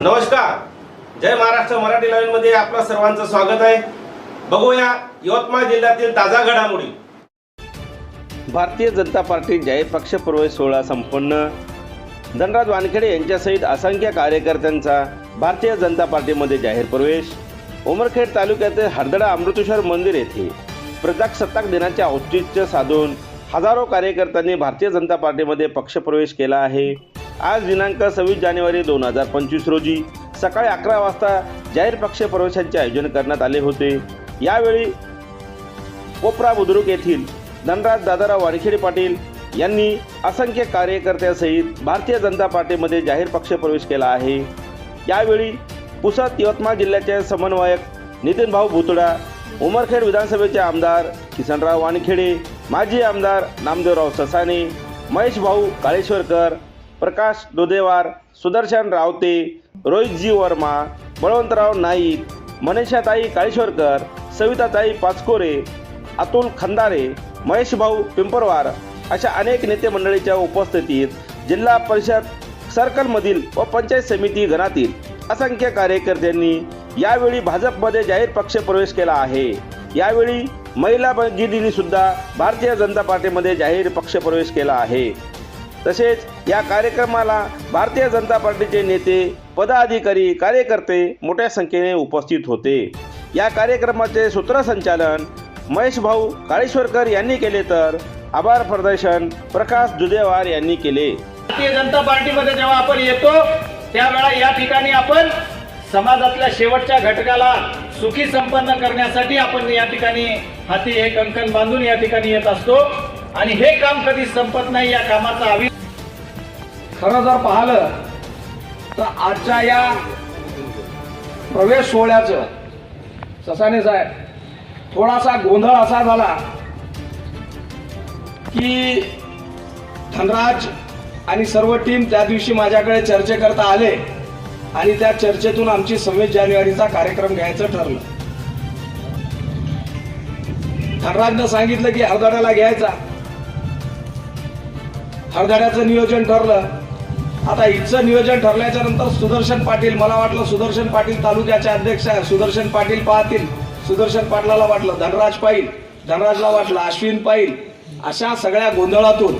नमस्कार. जय महाराष्ट्र मराठी लाईव्हमध्ये आपलं सर्वांचं स्वागत आहे. बघूया यवतमाळ जिल्ह्यातील ताजा घडामोडी. भारतीय जनता पार्टी जाहीर पक्ष प्रवेश सोहळा संपन्न. धनराज वानखेडे यांच्यासहित असंख्य कार्यकर्त्यांचा भारतीय जनता पार्टीमध्ये जाहीर प्रवेश. उमरखेड तालुक्यातील हरदडा अमृतेश्वर मंदिर येथे प्रजासत्ताक दिनाचे औचित्य साधून हजारो कार्यकर्त्यांनी भारतीय जनता पार्टीमध्ये पक्षप्रवेश केला आहे. आज दिनांक सव्वीस जानेवारी दोन हजार पंचवीस रोजी सकाळी अकरा वाजता जाहीर पक्ष प्रवेशांचे आयोजन करण्यात आले होते. यावेळी कोपरा बुद्रुक येथील धनराज दादाराव वानखेडे पाटील यांनी असंख्य कार्यकर्त्यासहित भारतीय जनता पार्टीमध्ये जाहीर पक्ष प्रवेश केला आहे. यावेळी पुसद यवतमाळ जिल्ह्याचे समन्वयक नितीन भाऊ भुतडा उमरखेड विधानसभेचे आमदार किसनराव वानखेडे माजी आमदार नामदेवराव ससाने महेश भाऊ काळेश्वरकर प्रकाश दुधेवार सुदर्शन रावते रोहितजी वर्मा बळवंतराव नाईक मनीषाताई काळेश्वरकर सविताताई पाचकोरे अतुल खंदारे महेश भाऊ पिंपरवार अशा अनेक नेते मंडळीच्या उपस्थितीत जिल्हा परिषद सर्कलमधील व पंचायत समिती गणातील असंख्य कार्यकर्त्यांनी यावेळी भाजपमध्ये जाहीर पक्ष प्रवेश केला आहे. यावेळी महिला भगिनींनी सुद्धा भारतीय जनता पार्टीमध्ये जाहीर पक्ष प्रवेश केला आहे. तसेच या कार्यक्रमाला भारतीय जनता पार्टीचे नेते पदाधिकारी कार्यकर्ते मोठ्या संख्येने उपस्थित होते. या कार्यक्रमाचे सूत्रसंचालन महेश भाऊ काळेश्वरकर यांनी केले तर आभार प्रदर्शन प्रकाश जुदेवार यांनी केले. भारतीय जनता पार्टीमध्ये जेव्हा आपण येतो त्यावेळा या ठिकाणी आपण समाजातल्या शेवटच्या घटकाला सुखी संपन्न करण्यासाठी आपण या ठिकाणी हाती हे कंकण बांधून या ठिकाणी येत असतो. आणि हे काम कधी संपत नाही या कामाचा आवी खरं जर पाहिलं तर आजच्या या प्रवेश सोहळ्याचं ससाने साहेब थोडासा गोंधळ असा झाला की धनराज आणि सर्व टीम त्या दिवशी माझ्याकडे चर्चेकरता आले आणि त्या चर्चेतून आमची सव्वीस जानेवारीचा कार्यक्रम घ्यायचं ठरलं. धनराजनं सांगितलं की हरदाड्याला घ्यायचा. हरदाड्याचं नियोजन ठरलं. आता हिचं नियोजन ठरल्याच्या नंतर सुदर्शन पाटील मला वाटलं सुदर्शन पाटील तालुक्याचे अध्यक्ष आहे सुदर्शन पाटील पाहतील. सुदर्शन पाटलाला वाटलं धनराज पाईल धनराजला वाटलं अश्विन पाईल अशा सगळ्या गोंधळातून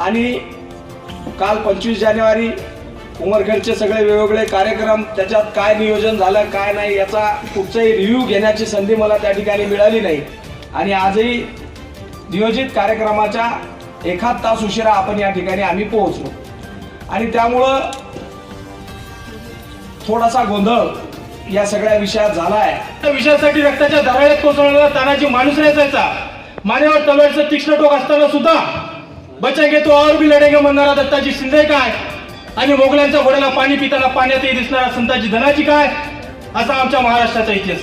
आणि काल पंचवीस जानेवारी उमरखेडचे सगळे वेगवेगळे कार्यक्रम त्याच्यात काय नियोजन झालं काय नाही याचा कुठचाही रिव्ह्यू घेण्याची संधी मला त्या ठिकाणी मिळाली नाही. आणि आजही नियोजित कार्यक्रमाच्या एखाद तास उशिरा आपण या ठिकाणी आम्ही पोहोचलो. आणि त्यामुळं थोडासा गोंधळ या सगळ्या विषयात झाला आहे त्या विषयासाठी रक्ताच्या दराळ्यात कोसळणारा तानाजी माणूस रचायचा. मानेवर तलवारीचं तीक्ष्ण टोक असताना सुद्धा बचांगे तो और भी लढेंगे म्हणणारा दत्ताजी शिंदे काय? आणि मोगलांच्या घोड्याला पाणी पिताना पाण्यातही दिसणारा संताजी धनाजी काय? असा आमच्या महाराष्ट्राचा इतिहास.